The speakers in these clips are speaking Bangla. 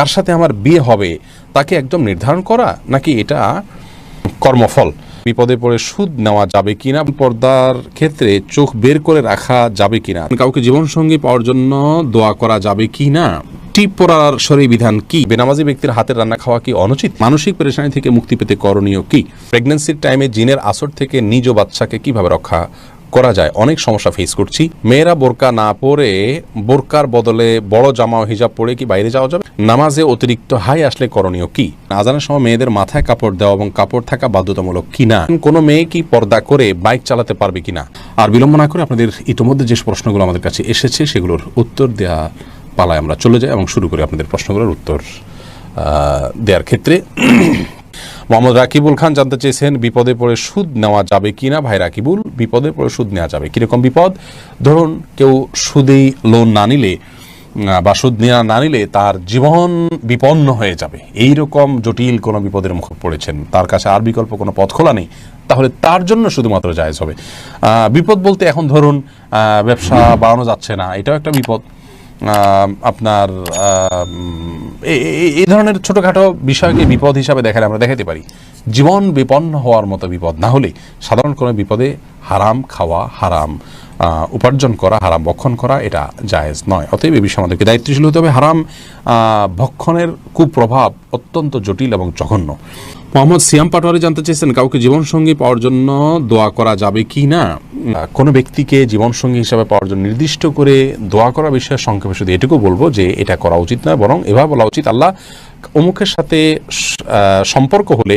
কার সাথে আমার বিয়ে হবে তাকে একদম নির্ধারণ করা, নাকি এটা কর্মফল? বিপদে পড়ে সুদ নেওয়া যাবে কিনা, পর্দার ক্ষেত্রে চোখ বের করে রাখা যাবে কিনা, কাউকে জীবনসঙ্গী পাওয়ার জন্য দোয়া করা যাবে কিনা, টিপ পড়ার শরীর বিধান কি, বেনামাজি ব্যক্তির হাতের রান্না খাওয়া কি অনুচিত, মানসিক পরেশানি থেকে মুক্তি পেতে করণীয় কি, প্রেগন্যান্সির টাইমে জিনের আসর থেকে নিজ বাচ্চাকে কীভাবে রক্ষা করা যায়। অনেক সমস্যা ফেস করছি। মেয়েরা বোরকা না পরে বোরকার বদলে বড় জামা হিজাব পরে কি বাইরে যাওয়া যাবে? নামাজে অতিরিক্ত হাই আসলে করণীয় কি? আজানের সময় মেয়েদের মাথায় কাপড় দেওয়া এবং কাপড় থাকা বাধ্যতামূলক কিনা কোনো মেয়ে কি পর্দা করে বাইক চালাতে পারবে কিনা আর বিলম্ব না করে আপনাদের ইতিমধ্যে যে প্রশ্নগুলো আমাদের কাছে এসেছে, সেগুলোর উত্তর দেওয়া পালায় আমরা চলে যাই এবং শুরু করি আপনাদের প্রশ্নগুলোর উত্তর দেওয়ার ক্ষেত্রে। মোহাম্মদ রাকিবুল খান জানতে চেয়েছেন, বিপদে পড়ে সুদ নেওয়া যাবে কিনা? ভাই রাকিবুল, বিপদে পড়ে সুদ নেওয়া যাবে? কীরকম বিপদ? ধরুন, কেউ সুদেই লোন না নিলে বা সুদ নেওয়া না নিলে তার জীবন বিপন্ন হয়ে যাবে। এই রকম জটিল কোনো বিপদের মুখে পড়েছেন। তার কাছে আর বিকল্প কোনো পথ খোলা নেই। তাহলে তার জন্য শুধুমাত্র জায়েজ হবে। বিপদ বলতে এখন ধরুন ব্যবসা বাড়ানো যাচ্ছে না। এটাও একটা বিপদ। আপনার এই ধরনের ছোটোখাটো বিষয়কে বিপদ হিসাবে দেখালে আমরা দেখাতে পারি। জীবন বিপন্ন হওয়ার মতো বিপদ না হলে সাধারণ কোনো বিপদে হারাম খাওয়া হারাম উপার্জন করা হারাম, ভক্ষণ করা এটা জায়েজ নয়। অতএব এই বিষয়ে আমাদেরকে দায়িত্বশীল হতে হবে। হারাম ভক্ষণের কুপ্রভাব অত্যন্ত জটিল এবং জঘন্য। মোহাম্মদ সিয়াম পাটোয়ারি জানতে চেয়েছেন, কাউকে জীবনসঙ্গী পাওয়ার জন্য দোয়া করা যাবে কি না? কোনো ব্যক্তিকে জীবনসঙ্গী হিসাবে পাওয়ার জন্য নির্দিষ্ট করে দোয়া করা বিষয়ে সংক্ষেপে শুধু এটুকু বলব যে এটা করা উচিত না বরং এভাবে বলা উচিত, আল্লাহ অমুকের সাথে সম্পর্ক হলে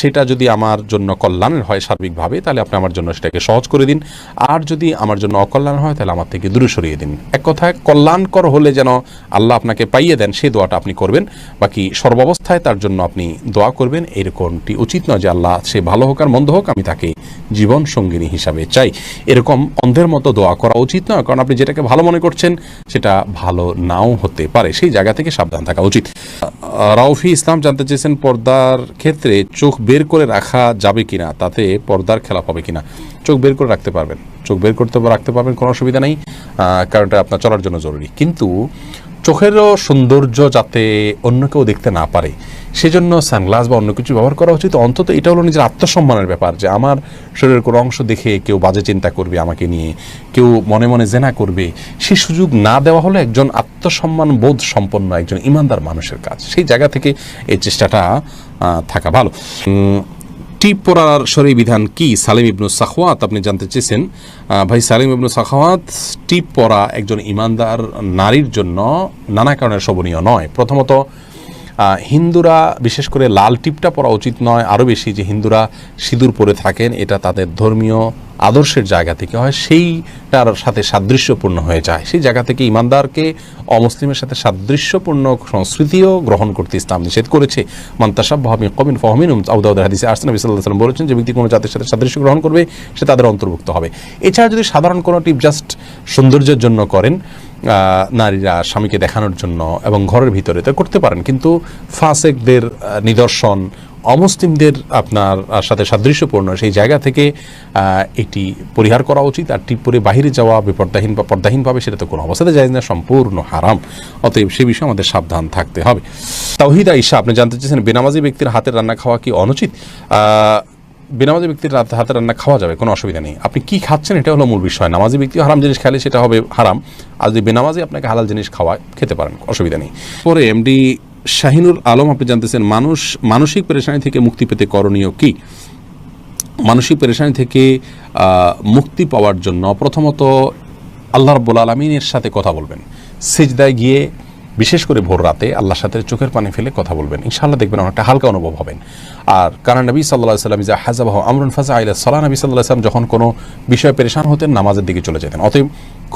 সেটা যদি আমার জন্য কল্যাণের হয় সার্বিকভাবে, তাহলে আপনি আমার জন্য সেটাকে সহজ করে দিন। আর যদি আমার জন্য অকল্যাণ হয়, তাহলে আমার থেকে দূরে সরিয়ে দিন। এক কথায়, কল্যাণকর হলে যেন আল্লাহ আপনাকে পাইয়ে দেন সেই দোয়াটা আপনি করবেন। বাকি সর্বাবস্থায় তার জন্য আপনি দোয়া করবেন। এরকমটি উচিত নয় যে আল্লাহ সে ভালো হোক আর মন্দ হোক, আমি তাকে জীবন সঙ্গিনী হিসাবে চাই। এরকম অন্ধের মতো দোয়া করা উচিত নয়, কারণ আপনি যেটাকে ভালো মনে করছেন, সেটা ভালো নাও হতে পারে। সেই জায়গা থেকে সাবধান থাকা উচিত। রাউফি ইসলাম জানতে চেয়েছেন পর্দার ক্ষেত্রে চোখ বের করে রাখা যাবে কিনা, তাতে পর্দার খেলাপ হবে কিনা। চোখ বের করে রাখতে পারবেন। চোখ বের করতে রাখতে পারবেন কোনো অসুবিধা নেই কারণটা আপনার চলার জন্য জরুরি। কিন্তু চোখেরও সৌন্দর্য যাতে অন্য কেউ দেখতে না পারে, সেজন্য সানগ্লাস বা অন্য কিছু ব্যবহার করা উচিত। অন্তত এটা হলো নিজের আত্মসম্মানের ব্যাপার, যে আমার শরীরের কোনো অংশ দেখে কেউ বাজে চিন্তা করবে আমাকে নিয়ে, কেউ মনে মনে জেনা করবে। সেই সুযোগ না দেওয়া হলো একজন আত্মসম্মান বোধ সম্পন্ন একজন ইমানদার মানুষের কাজ। সেই জায়গা থেকে এই চেষ্টাটা থাকা ভালো। টিপ পরার শরীর বিধান কি? সালিম ইবনু সাখওয়াত, আপনি জানতে চেয়েছেন। ভাই, সালিম ইবনু সাখওয়াত টিপ পরা একজন ইমানদার নারীর জন্য নানা কারণে শোভনীয় নয়। প্রথমত হিন্দুরা, বিশেষ করে লাল টিপটা পরা উচিত নয়। আরও বেশি যে হিন্দুরা সিঁদুর পরে থাকেন, এটা তাদের ধর্মীয় আদর্শের জায়গা থেকে হয়, সেইটার সাথে সাদৃশ্যপূর্ণ হয়ে যায়। সেই জায়গা থেকে ইমানদারকে অমুসলিমের সাথে সাদৃশ্যপূর্ণ সংস্কৃতিও গ্রহণ করতে ইসলাম নিষেধ করেছে। মান্তাসাব কমিন ফহমিন আউদাউদের হাদিসে আসতে নবী সাল্লাহ সাল্লাম বলেছেন, যে ব্যক্তি কোনো জাতির সাথে সাদৃশ্য গ্রহণ করবে, সে তাদের অন্তর্ভুক্ত হবে। এছাড়া যদি সাধারণ কোনো টিপ জাস্ট সৌন্দর্যের জন্য করেন নারীরা স্বামীকে দেখানোর জন্য এবং ঘরের ভিতরে তো করতে পারেন। কিন্তু ফাসেকদের নিদর্শন অমুসলিমদের আপনার সাথে সাদৃশ্যপূর্ণ সেই জায়গা থেকে এটি পরিহার করা উচিত। আর টিপ পরে বাহিরে যাওয়া বিপর্দাহীন বা পর্দাহীনভাবে সেটা তো কোনো অবস্থাতে যায় না, সম্পূর্ণ হারাম। অতএব সে বিষয়ে আমাদের সাবধান থাকতে হবে। তাওহিদা ঈশা আপনি জানতে চেয়েছেন, বেনামাজি ব্যক্তির হাতের রান্না খাওয়া কি অনুচিত? বেনামাজি ব্যক্তির রাত- হাতে রান্না খাওয়া যাবে, কোনো অসুবিধা নেই। আপনি কি খাচ্ছেন এটা হলো মূল বিষয়। নামাজি ব্যক্তি হারাম জিনিস খেলে সেটা হবে হারাম। আর যদি বেনামাজি আপনাকে হালাল জিনিস খাওয়ায়, খেতে পারেন, অসুবিধা নেই। পরে এমডি শাহিনুর আলম, আপনি জানতেছেন মানুষ, মানসিক পেরেশানি থেকে মুক্তি পেতে করণীয় কি? মানসিক পেরেশানি থেকে মুক্তি পাওয়ার জন্য প্রথমত আল্লাহ রব্বুল আলমিনের সাথে কথা বলবেন। সেজদায় গিয়ে, বিশেষ করে ভোর রাতে আল্লাহর সাথে চোখের পানি ফেলে কথা বলবেন। ইনশাআল্লাহ দেখবেন অনেকটা হালকা অনুভব হবেন। আর কারণ নবী সাল্লাহ সাল্লাম যা হাজাবাহ আমরুন ফাজা আইলা সাল্লাহ নবী সাল্লাহ সাল্লাম যখন কোনো বিষয়ে পেরেশান হতেন, নামাজের দিকে চলে যেতেন। অতএব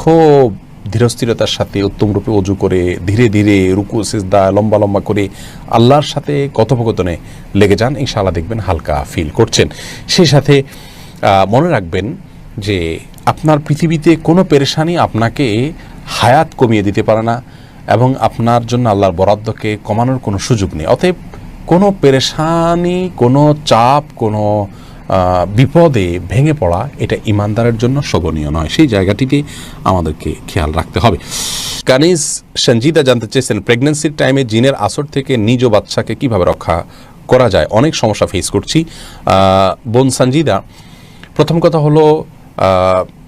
খুব ধীরস্থিরতার সাথে উত্তম রূপে অজু করে ধীরে ধীরে রুকু, সিজদা লম্বা লম্বা করে আল্লাহর সাথে কথোপকথনে লেগে যান। ইনশাআল্লাহ দেখবেন হালকা ফিল করছেন। সেই সাথে মনে রাখবেন যে আপনার পৃথিবীতে কোনো পেরেশানি আপনাকে হায়াত কমিয়ে দিতে পারে না এবং আপনার জন্য আল্লাহর বরাদ্দকে কমানোর কোনো সুযোগ নেই। অতএব কোনো পেরেশানি, কোনো চাপ, কোনো বিপদে ভেঙে পড়া এটা ইমানদারের জন্য শোভনীয় নয়। সেই জায়গাটিতে আমাদেরকে খেয়াল রাখতে হবে। কানিজ সঞ্জিদা জানতে চেয়েছেন প্রেগনেন্সির টাইমে জিনের আসর থেকে নিজ বাচ্চাকে কীভাবে রক্ষা করা যায়? অনেক সমস্যা ফেস করছি। বোন সঞ্জিদা, প্রথম কথা হলো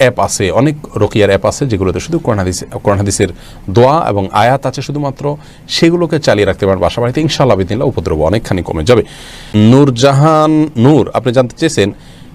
অ্যাপ আছে, অনেক রকিয়ার অ্যাপ আছে যেগুলোতে শুধু কোরআন হাদিস, কোরআন হাদিসের দোয়া এবং আয়াত আছে শুধুমাত্র। সেগুলোকে চালিয়ে রাখতে পারেন বাসা বাড়িতে ইনশাআল্লাহ বিদিনলা উপদ্রব অনেকখানি কমে যাবে। নূরজাহান নূর, আপনি জানতে চেয়েছেন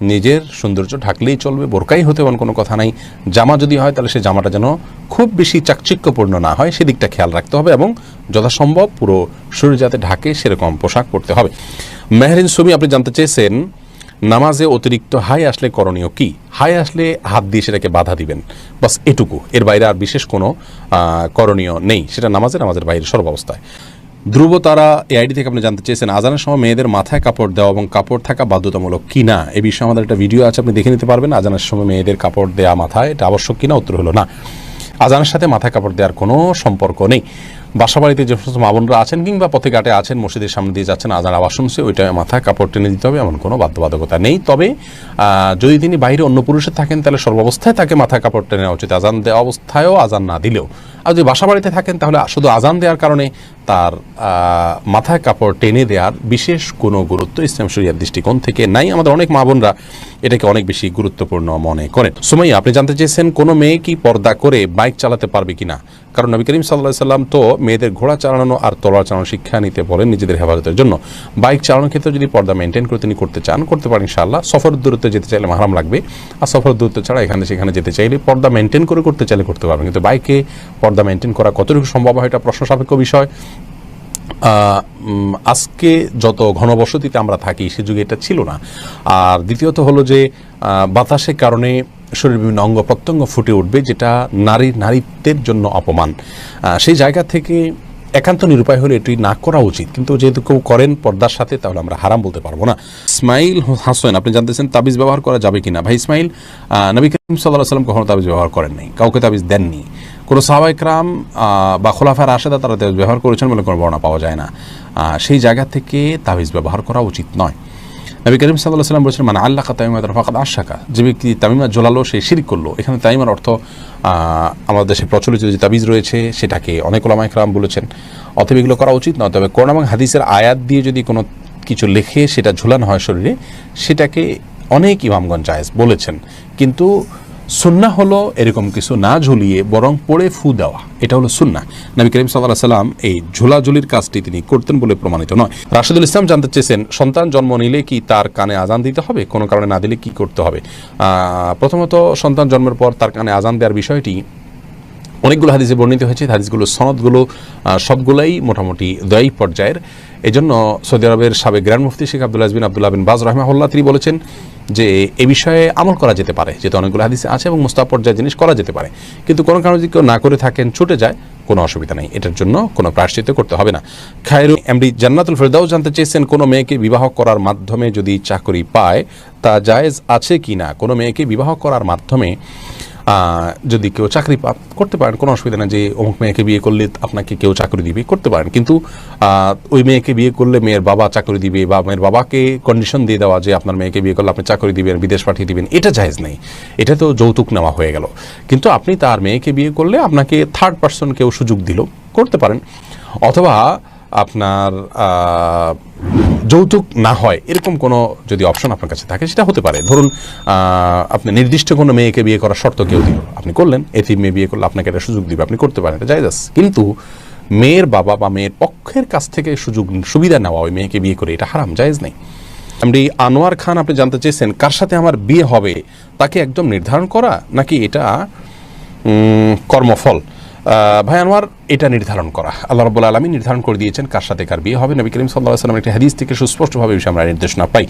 নিজের সৌন্দর্য ঢাকলেই চলবে, বোরকাই হতে এমন কোনো কথা নাই। জামা যদি হয়, তাহলে সে জামাটা যেন খুব বেশি চাকচিক্যপূর্ণ না হয়, সেদিকটা খেয়াল রাখতে হবে এবং যথাসম্ভব পুরো শরীর যাতে ঢাকে, সেরকম পোশাক পরতে হবে। মেহরিন সুমি, আপনি জানতে চেয়েছেন, নামাজে অতিরিক্ত হাই আসলে করণীয় কি? হাই আসলে হাত দিয়ে সেটাকে বাধা দিবেন। বাস এটুকু। এর বাইরে আর বিশেষ কোনো করণীয় নেই। সেটা নামাজে, নামাজের বাইরে সর্বাবস্থায়। ধ্রুব তারা এই আইডি থেকে আপনি জানতে চেয়েছেন, আজানের সময় মেয়েদের মাথায় কাপড় দেওয়া এবং কাপড় থাকা বাধ্যতামূলক কিনা, এ বিষয়ে আমাদের একটা ভিডিও আছে, আপনি দেখে নিতে পারবেন, আজানের সময় মেয়েদের কাপড় দেওয়া মাথায়, এটা আবশ্যক কিনা, উত্তর হলো না। আজানের সাথে মাথায় কাপড় দেওয়ার কোনো সম্পর্ক নেই। বাসা বাড়িতে যে সমস্ত মা বোনরা আছেন কিংবা পথে ঘাটে আছেন, মসজিদের সামনে দিয়ে যাচ্ছেন, আজান আওয়াজ শুনছে, ওইটা মাথায় কাপড় টেনে দিতে হবে, এমন কোনো বাধ্যবাধকতা নেই। তবে যদি তিনি বাইরে অন্য পুরুষের থাকেন, তাহলে সর্বাবস্থায় তাকে মাথায় কাপড় টেনে নেওয়া উচিত। আজান দেওয়া অবস্থায়ও আজান না দিলেও। আর যদি বাসা বাড়িতে থাকেন, তাহলে শুধু আজান দেওয়ার কারণে তার মাথায় কাপড় টেনে দেওয়ার বিশেষ কোনো গুরুত্ব ইসলাম শরিয়ার দৃষ্টিকোণ থেকে নাই। আমাদের অনেক মা বোনরা এটাকে অনেক বেশি গুরুত্বপূর্ণ মনে করেন। সুমাইয়া, আপনি জানতে চেয়েছেন কোনো মেয়ে কি পর্দা করে বাইক চালাতে পারবে কিনা? কারণ নবী করিম সাল্লাহ সাল্লাম তো মেয়েদের ঘোড়া চালানো আর তলোয়ার চালানো শিক্ষা নিতে বলেন নিজেদের হেফাজতের জন্য। বাইক চালানোর ক্ষেত্রে যদি পর্দা মেনটেন করে তিনি করতে চান, করতে পারেন ইনশাআল্লাহ। সফর দূরত্বে যেতে চাইলে মাহারাম লাগবে। আর সফর দূরত্ব ছাড়া এখানে সেখানে যেতে চাইলে পর্দা মেনটেন করে করতে চাইলে করতে পারবেন। কিন্তু বাইকে পর্দা মেনটেন করা কতটুকু সম্ভব হয় এটা প্রশ্ন সাপেক্ষ বিষয়। আজকে যত ঘনবসতিতে আমরা থাকি, সে যুগে এটা ছিল না। আর দ্বিতীয়ত হলো যে বাতাসের কারণে শরীরের বিভিন্ন অঙ্গ প্রত্যঙ্গ ফুটে উঠবে, যেটা নারী, নারীত্বের জন্য অপমান। সেই জায়গা থেকে একান্ত নিরুপায় হলে এটি না করা উচিত। কিন্তু যেহেতু কেউ করেন পর্দার সাথে, তাহলে আমরা হারাম বলতে পারব না। ইসমাইল হাসেন, আপনি জানতেছেন তাবিজ ব্যবহার করা যাবে কিনা? ভাই ইসমাইল নবী করিম সাল্লাহ সাল্লাম কখনো তাবিজ ব্যবহার করেন নাই। কাউকে তাবিজ দেননি। কোনো সাহাবাইকরাম বা খোলাফার আশেদা তারা তাবিজ ব্যবহার করেছেন বলে কোনো বর্ণনা পাওয়া যায় না। সেই জায়গা থেকে তাবিজ ব্যবহার করা উচিত নয়। নবী করিম সাল্লাহ সাল্লাম বলেছেন মানে আল্লাহ তামিমা ফাকাদ আশাকা যে ব্যক্তি তামিমা জোলালো সে শিরিক করল। এখানে তামিমার অর্থ আমাদের দেশে প্রচলিত যে তাবিজ রয়েছে, সেটাকে অনেক ওলামাইকরাম বলেছেন। অতএব এগুলো করা উচিত নয়। তবে কোরআন এবং হাদিসের আয়াত দিয়ে যদি কোনো কিছু লেখে সেটা ঝুলানো হয় শরীরে, সেটাকে অনেক ইমামগঞ্জ জায়েজ বলেছেন। কিন্তু সুন্না হলো এরকম কিছু না ঝুলিয়ে বরং পড়ে ফু দেওয়া। এটা হলো সুন্না। নবী করিম সাল্লাহ সাল্লাম এই ঝোলাঝুলির কাজটি তিনি করতেন বলে প্রমাণিত নয়। রাশেদুল ইসলাম জানতে চেয়েছেন, সন্তান জন্ম নিলে কি তার কানে আজান দিতে হবে? কোনো কারণে না দিলে কি করতে হবে? প্রথমত সন্তান জন্মের পর তার কানে আজান দেওয়ার বিষয়টি অনেকগুলো হাদিসে বর্ণিত হয়েছে। হাদিসগুলো সনদগুলো সবগুলাই মোটামুটি দয়াই পর্যায়ের। এজন্য সৌদি আরবের সাবেক গ্র্যান্ড মুফতি Sheikh Abdullah bin Abdullah bin Baz রহমাহুল্লাহ, তিনি বলেছেন যে এ বিষয়ে আমল করা যেতে পারে, যেহেতু অনেকগুলো হাদিসে আছে এবং মোস্তাব পর্যায়ের জিনিস করা যেতে পারে। কিন্তু কোনো কারণে যদি কেউ না করে থাকেন, ছুটে যায়, কোনো অসুবিধা নেই। এটার জন্য কোনো প্রায়শ্চিত্ত করতে হবে না। খায়রু এমডি জান্নাতুল ফেরদাও জানতে চেয়েছেন, কোনো মেয়েকে বিবাহ করার মাধ্যমে যদি চাকরি পায়, তা জায়েজ আছে কি না কোনো মেয়েকে বিবাহ করার মাধ্যমে যদি কেউ চাকরি করতে পারেন, কোনো অসুবিধা না যে অমুক মেয়েকে বিয়ে করলে আপনাকে কেউ চাকরি দিবে, করতে পারেন। কিন্তু ওই মেয়েকে বিয়ে করলে মেয়ের বাবা চাকরি দিবে বা মেয়ের বাবাকে কন্ডিশন দিয়ে দেওয়া যে আপনার মেয়েকে বিয়ে করলে আপনি চাকরি দিবেন, বিদেশ পাঠিয়ে দিবেন, এটা জায়েজ নেই। এটা তো যৌতুক নেওয়া হয়ে গেল। কিন্তু আপনি তার মেয়েকে বিয়ে করলে আপনাকে থার্ড পার্সন কেউ সুযোগ দিল, করতে পারেন। অথবা আপনার যৌতুক না হয়, এরকম কোনো যদি অপশন আপনার কাছে থাকে, সেটা হতে পারে। ধরুন আপনি নির্দিষ্ট কোনো মেয়েকে বিয়ে করার শর্ত কেউ দিল, আপনি করলেন এথি মেয়ে বিয়ে করলে আপনাকে একটা সুযোগ দিবে, আপনি করতে পারেন, এটা জায়জ কিন্তু মেয়ের বাবা বা মেয়ের পক্ষের কাছ থেকে সুযোগ, সুবিধা নেওয়া ওই মেয়েকে বিয়ে করে, এটা হারাম, জায়েজ নেই। এমডি, আনোয়ার খান আপনি জানতে চেয়েছেন, কার সাথে আমার বিয়ে হবে? তাকে একদম নির্ধারণ করা, নাকি এটা কর্মফল? ভাই আনোয়ার, এটা নির্ধারণ করা। আল্লাহ রব্বুল আলমী নির্ধারণ করে দিয়েছেন কার সাথে কার বিয়ে হবে। নবী করিম সাল্লাহ সাল্লাম একটি হাদিস থেকে সুস্পষ্টভাবে বিষয়ে আমরা নির্দেশনা পাই।